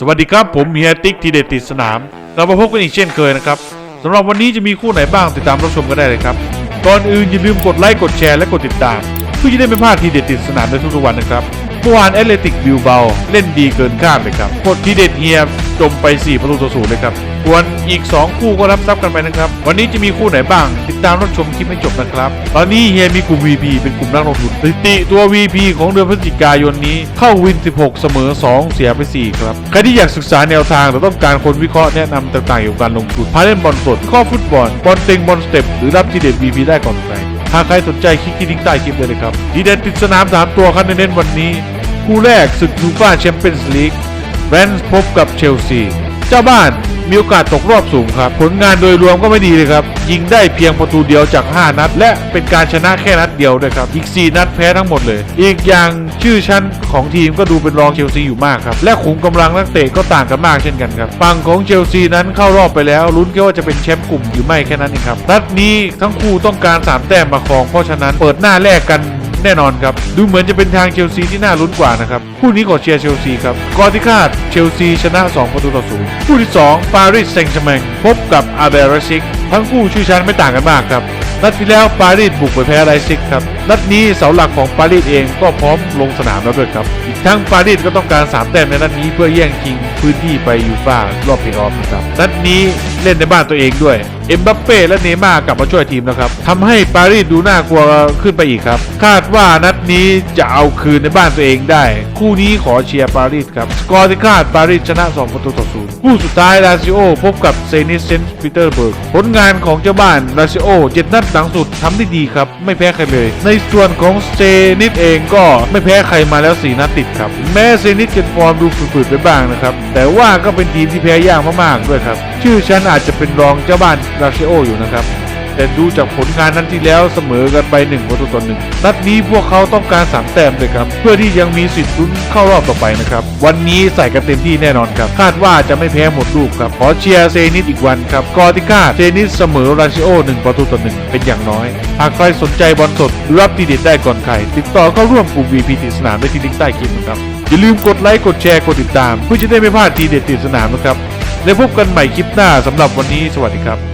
สวัสดีครับผมเฮียติ๊กทีเด็ดติดสนาม เรามาพบกันอีกเช่นเคยนะครับสำหรับวันนี้จะมีคู่ไหนบ้างติดตามรับชมกันได้เลยครับก่อนอื่นอย่าลืมกดไลค์กดแชร์และกดติดตาม เพื่อจะได้ไม่พลาดทีเด็ดติดสนามในทุกๆวันนะครับ เมื่อวานแอตเลติกบิลเบาเล่นดีเกินคาดเลยครับกดทีเด็ดเฮียจมไป 4 ประตูต่อศูนย์เลยครับส่วนอีก 2 คู่ก็รับทรัพย์กันไปนะครับ วันนี้จะมีคู่ไหนบ้าง ติดตามรับชมคลิปให้จบนะครับ ตอนนี้เฮียมีกลุ่ม VP เป็นกลุ่มนักลงทุนสถิติตัว VP ของเดือนพฤศจิกายนนี้ เข้าวิน 16 เสมอ 2 เสียไป 4 ครับ ใครที่อยากศึกษาแนวทางหรือต้องการคนวิเคราะห์แนะนำต่างๆเกี่ยวกับการลงทุนพาเล่นบอลสดข้อฟุตบอลบอลเต็งบอลสเต็ปหรือรับทีเด็ด VP ได้ก่อนใคร หากใครสนใจคลิกที่ลิงก์ใต้คลิปเลยนะครับดีเด็ดติดสนามสามตัวครับเน้นวันนี้ คู่แรกศึกยูฟ่าแชมเปี้ยนส์ลีกแรนส์พบกับเชลซี เจ้าบ้านมีโอกาสตกรอบสูงครับ ผลงานโดยรวมก็ไม่ดีเลยครับ ยิงได้เพียงประตูเดียวจาก 5 นัด และเป็นการชนะแค่นัดเดียวด้วยครับ อีก 4 นัดแพ้ทั้งหมดเลย อีกอย่างชื่อชั้นของทีมก็ดูเป็นรองเชลซีอยู่มากครับ และขุมกำลังนักเตะก็ต่างกันมากเช่นกันครับฝั่งของเชลซีนั้นเข้ารอบไปแล้วลุ้นแค่ว่าจะเป็นแชมป์กลุ่มหรือไม่แค่นั้นเองครับนัดนี้ทั้งคู่ต้องการสามแต้มมาครองเพราะฉะนั้นเปิดหน้าแรกกัน แน่นอนครับ ดูเหมือนจะเป็นทางเชลซีที่น่าลุ้นกว่านะครับคู่นี้ขอเชียร์เชลซีครับกอที่คาดเชลซีชนะ 2 ประตูต่อศูนย์คู่ที่ 2 ปารีสแซงต์แชร์แมงพบกับอาเบรซิก ทั้งคู่ชื่อชั้นไม่ต่างกันมากครับนัดที่แล้วปารีสบุกไปแพ้ไลซิกครับ นัดนี้เสาหลักของปารีสเองก็พร้อมลงสนามแล้วด้วยครับ อีกทั้งปารีสก็ต้องการ 3 แต้มในนัดนี้เพื่อแย่งชิงพื้นที่ไปยูฟ่ารอบเพลย์ออฟนะครับ นัดนี้เล่นในบ้านตัวเองด้วย เอ็มบัปเป้และเนม่ากลับมาช่วยทีมนะครับทำให้ปารีสดูน่ากลัวขึ้นไปอีกครับ คาดว่านัดนี้จะเอาคืนในบ้านตัวเองได้ คู่นี้ขอเชียร์ปารีสครับ สกอร์ที่คาดปารีสชนะ 2 ประตูต่อศูนย์คู่สุดท้ายลาซิโอพบกับเซนิสเซนต์ปีเตอร์เบิร์ก ผลงานของเจ้าบ้านลาซิโอเจ็ดนัดหลังสุดทำได้ดีครับ ไม่แพ้ใครเลย ในส่วนของเซนิสเองก็ไม่แพ้ใครมาแล้ว4นัดติดครับ แม้เซนิสจะฟอร์มดูฝืดๆไปบ้างนะครับ แต่ว่าก็เป็นทีมที่แพ้ยากมากๆด้วยครับชื่อฉันอาจจะเป็นรองเจ้าบ้านลาซิโออยู่นะครับ แต่ดูจากผลงานนั้นที่แล้วเสมอกันไป1ประตูต่อหนึ่งนัดนี้พวกเขาต้องการสามแต้มเลยครับ เพื่อที่ยังมีสิทธิ์ลุ้นเข้ารอบต่อไปนะครับ วันนี้ใส่กันเต็มที่แน่นอนครับ คาดว่าจะไม่แพ้หมดลูกครับ ขอเชียร์เซนิสอีกวันครับ กอติก้าเซนิสเสมอราชิโอ1ประตูต่อหนึ่งเป็นอย่างน้อย หากใครสนใจบอลสดรับทีเด็ดได้ก่อนใครติดต่อเข้าร่วมกลุ่ม VP ติดสนามได้ที่ลิงก์ใต้คลิปนะครับอย่าลืมกดไลค์กดแชร์กดติดตาม เพื่อจะได้ไม่พลาดทีเด็ดติดสนามนะครับ แล้วพบกันใหม่คลิปหน้าสำหรับวันนี้สวัสดีครับ